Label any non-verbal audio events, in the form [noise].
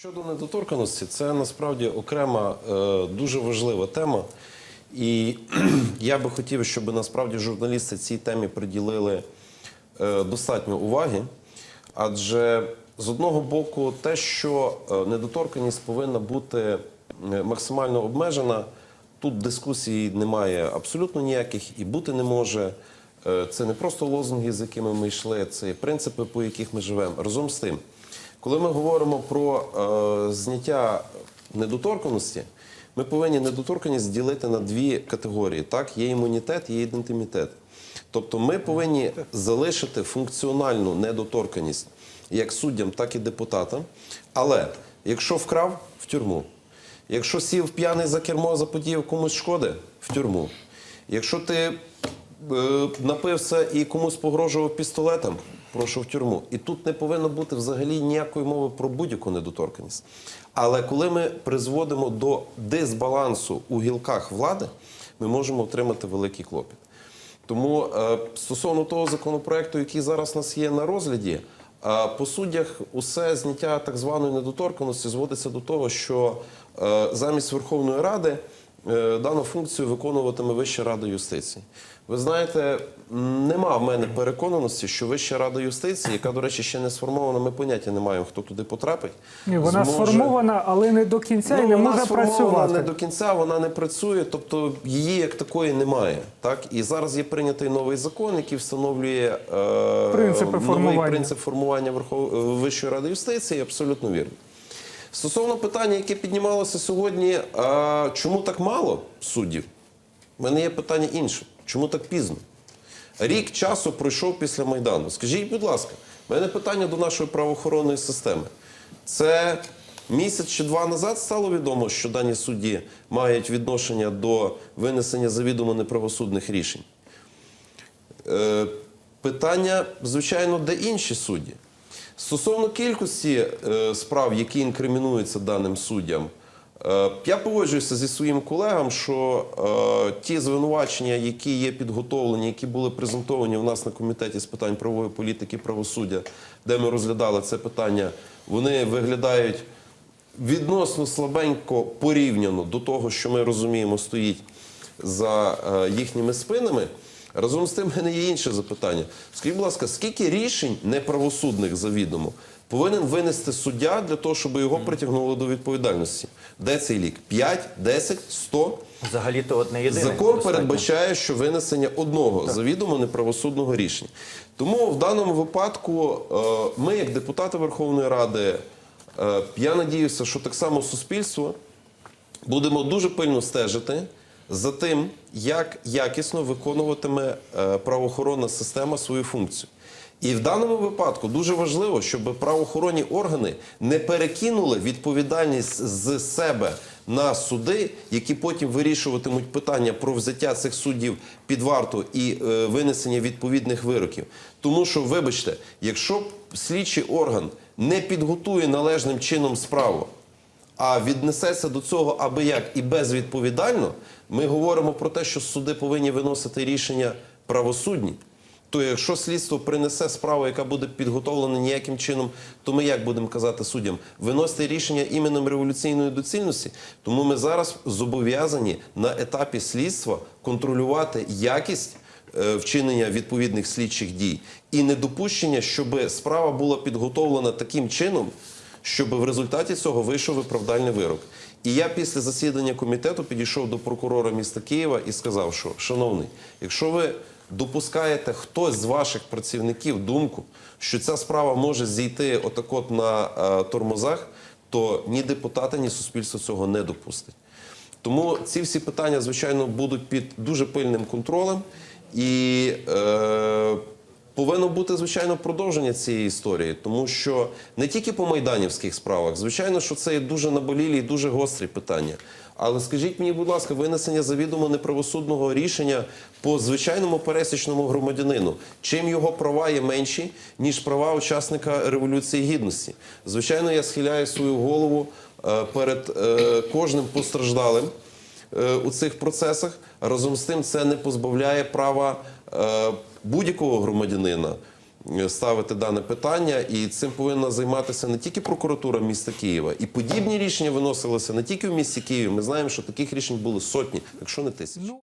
Щодо недоторканості, це насправді окрема е, дуже важлива тема. І [clears throat] я би хотів, щоб насправді журналісти цій темі приділили е, достатньо уваги. Адже з одного боку, те, що е, недоторканність повинна бути максимально обмежена, тут дискусій немає абсолютно ніяких і бути не може. Це не просто лозунги, з якими ми йшли, це принципи, по яких ми живемо. Разом з тим, коли ми говоримо про е, зняття недоторканості, ми повинні недоторканість ділити на дві категорії. Так, є імунітет, є ідентимітет. Тобто ми повинні залишити функціональну недоторканість як суддям, так і депутатам. Але якщо вкрав в тюрму, якщо сів п'яний за кермо, заподіяв комусь шкоди в тюрму, якщо ти напився і комусь погрожував пістолетом, прошу в тюрму. І тут не повинно бути взагалі ніякої мови про будь-яку недоторканність. Але коли ми призводимо до дисбалансу у гілках влади, ми можемо отримати великий клопіт. Тому е, стосовно того законопроекту, який зараз у нас є на розгляді, е, по суддях усе зняття так званої недоторканості зводиться до того, що е, замість Верховної Ради е, дану функцію виконуватиме Вища Рада юстиції. Ви знаєте, нема в мене переконаності, що Вища Рада юстиції, яка, до речі, ще не сформована, ми поняття не маємо, хто туди потрапить. Ні, вона зможе- сформована, але не до кінця і не Ну, вона може працювати. не до кінця, вона не працює, тобто її як такої немає. Так і зараз є прийнятий новий закон, який встановлює е, новий формування. принцип формування Верхов... е, Вищої ради юстиції. Абсолютно вірно. Стосовно питання, яке піднімалося сьогодні, а чому так мало суддів? У мене є питання інше. Чому так пізно? Рік часу пройшов після Майдану. Скажіть, будь ласка, в мене питання до нашої правоохоронної системи. Це місяць чи два назад стало відомо, що дані судді мають відношення до винесення завідомо неправосудних рішень. Е, питання, звичайно, де інші судді. Стосовно кількості е, справ, які інкримінуються даним суддям, е, я погоджуюся зі своїм колегам, що е, ті звинувачення, які є підготовлені, які були презентовані у нас на комітеті з питань правової політики і правосуддя, де ми розглядали це питання, вони виглядають відносно слабенько порівняно до того, що ми розуміємо, стоїть за їхніми спинами. Разом з тим, в мене є інше запитання. Скажіть, будь ласка, скільки рішень неправосудних завідомо повинен винести суддя для того, щоб його притягнули до відповідальності? Де цей лік? 5, 10, 100? Взагалі-то одне єдине. Закон достатньо. передбачає, що винесення одного завідомо неправосудного рішення. Тому в даному випадку е, ми, як депутати Верховної Ради, е, я надіюся, що так само суспільство будемо дуже пильно стежити за тим, як якісно виконуватиме е, правоохоронна система свою функцію. І в даному випадку дуже важливо, щоб правоохоронні органи не перекинули відповідальність з себе на суди, які потім вирішуватимуть питання про взяття цих суддів під варту і е, винесення відповідних вироків. Тому що, вибачте, якщо слідчий орган не підготує належним чином справу, а віднесеться до цього аби як і безвідповідально, ми говоримо про те, що суди повинні виносити рішення правосудні. То якщо слідство принесе справу, яка буде підготовлена ніяким чином, то ми як будемо казати суддям? Виносити рішення іменем революційної доцільності. Тому ми зараз зобов'язані на етапі слідства контролювати якість е, вчинення відповідних слідчих дій і недопущення, щоб справа була підготовлена таким чином, щоб в результаті цього вийшов виправдальний вирок. І я після засідання комітету підійшов до прокурора міста Києва і сказав, що шановний, якщо ви допускаєте хтось з ваших працівників думку, що ця справа може зійти отак от на е, тормозах, то ні депутати, ні суспільство цього не допустить. Тому ці всі питання, звичайно, будуть під дуже пильним контролем і е, повинно бути, звичайно, продовження цієї історії, тому що не тільки по майданівських справах, звичайно, що це є дуже наболілі і дуже гострі питання. Але скажіть мені, будь ласка, винесення завідомо неправосудного рішення по звичайному пересічному громадянину, чим його права є менші, ніж права учасника Революції Гідності? Звичайно, я схиляю свою голову е, перед е, кожним постраждалим е, у цих процесах. Разом з тим, це не позбавляє права будь-якого громадянина е, ставити дане питання, і цим повинна займатися не тільки прокуратура міста Києва, і подібні рішення виносилися не тільки в місті Києві. Ми знаємо, що таких рішень були сотні, якщо не тисячі.